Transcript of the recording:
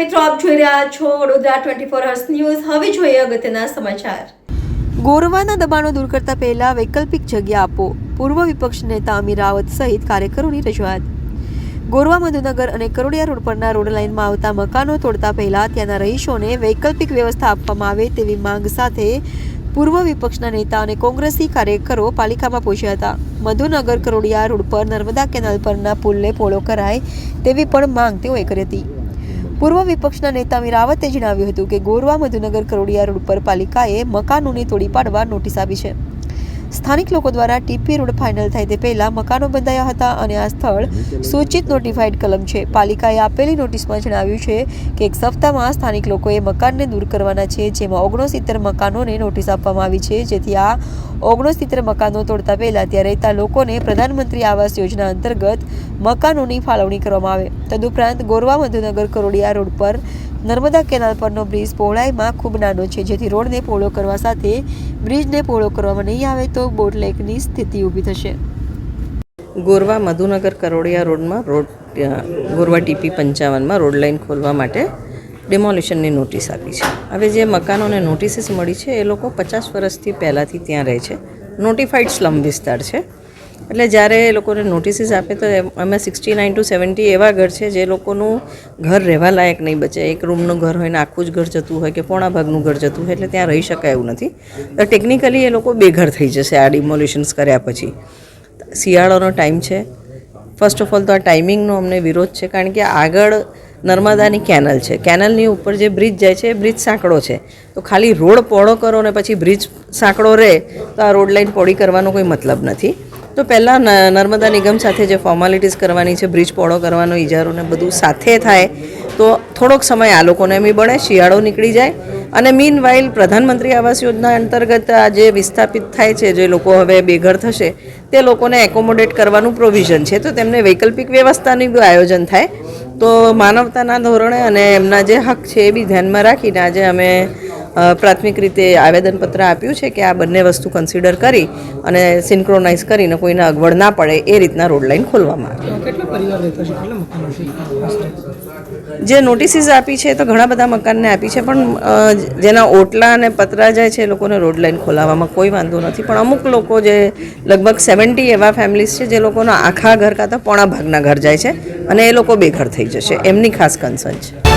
મિત્રો, આપ જોઈ રહ્યા છો વડોદરા ટ્વેન્ટી ફોર ન્યૂઝ હવે જોઈએ અગત્યના સમાચાર. ગોરવાના દબાણો દૂર કરતા પહેલા વૈકલ્પિક જગ્યા આપો. પૂર્વ વિપક્ષ નેતા અમીર રાવત સહિત કાર્યકરોની રજૂઆત. ગોરવા, મધુનગર અને કરોડિયા રોડ પરના રોડ લાઇનમાં આવતા મકાનો તોડતા પહેલા ત્યાંના રહીશોને વૈકલ્પિક વ્યવસ્થા આપવામાં આવે તેવી માંગ સાથે પૂર્વ વિપક્ષના નેતા અને કોંગ્રેસી કાર્યકરો પાલિકામાં પહોંચ્યા હતા. મધુનગર, કરોડિયા રોડ પર નર્મદા કેનાલ પરના પુલને પોળો કરાય તેવી પણ માંગ તેઓએ કરી હતી. પૂર્વ વિપક્ષના નેતા રાવતે જણાવ્યું હતું કે ગોરવા મધુનગર કરોડિયા રોડ પર પાલિકાએ મકાનોને તોડી પાડવા નોટિસ આપી છે. સ્થાનિક લોકો દ્વારા ટીપી રોડ ફાઇનલ થાય તે પહેલા મકાનો બંધાયા હતા અને આ સ્થળ સૂચિત નોટિફાઈડ કલમ છે. પાલિકાએ આપેલી નોટિસમાં જણાવ્યું છે કે એક સપ્તાહમાં સ્થાનિક લોકોએ મકાનને દૂર કરવાના છે, જેમાં ઓગણસિત્તેર મકાનોને નોટિસ આપવામાં આવી છે. જેથી આ ઓગણસિત્તેર મકાનો તોડતા પહેલા ત્યાં રહેતા લોકોને પ્રધાનમંત્રી આવાસ યોજના અંતર્ગત મકાનોની ફાળવણી કરવામાં આવે. તદુપરાંત ગોરવા મધુનગર કરોડિયા રોડ પર નર્મદા કેનાલ પરનો બ્રિજ પહોળાઈમાં ખૂબ નાનો છે, જેથી રોડને પહોળો કરવા સાથે બ્રિજને પહોળો કરવામાં નહીં આવે તો બોટલેકની સ્થિતિ ઊભી થશે. ગોરવા મધુનગર કરોડિયા રોડમાં રોડ ગોરવા ટીપી પંચાવનમાં રોડ લાઇન ખોલવા માટે ડેમોલિશનની નોટિસ આપી છે. હવે જે મકાનોને નોટિસીસ મળી છે, એ લોકો પચાસ વર્ષથી પહેલાંથી ત્યાં રહે છે. નોટિફાઈડ સ્લમ વિસ્તાર છે. એટલે જ્યારે એ લોકોને નોટિસીસ આપે તો અમે સિક્સટી નાઇન ટુ સેવન્ટી એવા ઘર છે, જે લોકોનું ઘર રહેવા લાયક નહીં બચે. એક રૂમનું ઘર હોય ને આખું જ ઘર જતું હોય કે પોણા ભાગનું ઘર જતું હોય એટલે ત્યાં રહી શકાય એવું નથી. તો ટેકનિકલી એ લોકો બેઘર થઈ જશે આ ડિમોલ્યુશન્સ કર્યા પછી. શિયાળોનો ટાઈમ છે. ફર્સ્ટ ઓફ ઓલ તો આ ટાઈમિંગનો અમને વિરોધ છે, કારણ કે આગળ નર્મદાની કેનલ છે. કેનલની ઉપર જે બ્રિજ જાય છે, એ બ્રિજ સાંકડો છે. તો ખાલી રોડ પહોળો કરો ને પછી બ્રિજ સાંકડો રહે, તો આ રોડ લાઈન પહોળી કરવાનો કોઈ મતલબ નથી. તો પહેલાં નર્મદા નિગમ સાથે જે ફોર્માલિટીઝ કરવાની છે, બ્રિજ પહોળો કરવાનો ઇજારો ને બધું સાથે થાય, તો થોડોક સમય આ લોકોને બી બળે, શિયાળો નીકળી જાય. અને મીન વાઇલ પ્રધાનમંત્રી આવાસ યોજના અંતર્ગત આ જે વિસ્થાપિત થાય છે, જે લોકો હવે બેઘર થશે, તે લોકોને એકોમોડેટ કરવાનું પ્રોવિઝન છે. તો તેમને વૈકલ્પિક વ્યવસ્થાનું બી આયોજન થાય. તો માનવતાના ધોરણે અને એમના જે હક છે, એ બી ધ્યાનમાં રાખીને આજે અમે પ્રાથમિક રીતે આવેદનપત્ર આપ્યું છે કે આ બંને વસ્તુ કન્સિડર કરી અને સિન્ક્રોનાઇઝ કરીને કોઈને અગવડ ના પડે એ રીતના રોડ લાઇન ખોલવામાં આવે? જે નોટિસીસ આપી છે તો ઘણા બધા મકાનને આપી છે પણ જેના ઓટલા અને પતરા જાય છે એ લોકોને રોડ લાઇન ખોલાવવામાં કોઈ વાંધો નથી. પણ અમુક લોકો જે લગભગ સેવન્ટી એવા ફેમિલીઝ છે જે લોકોના આખા ઘર કાં તો પોણા ભાગના ઘર જાય છે અને એ લોકો બેઘર થઈ જશે એમની ખાસ કન્સર્ન છે.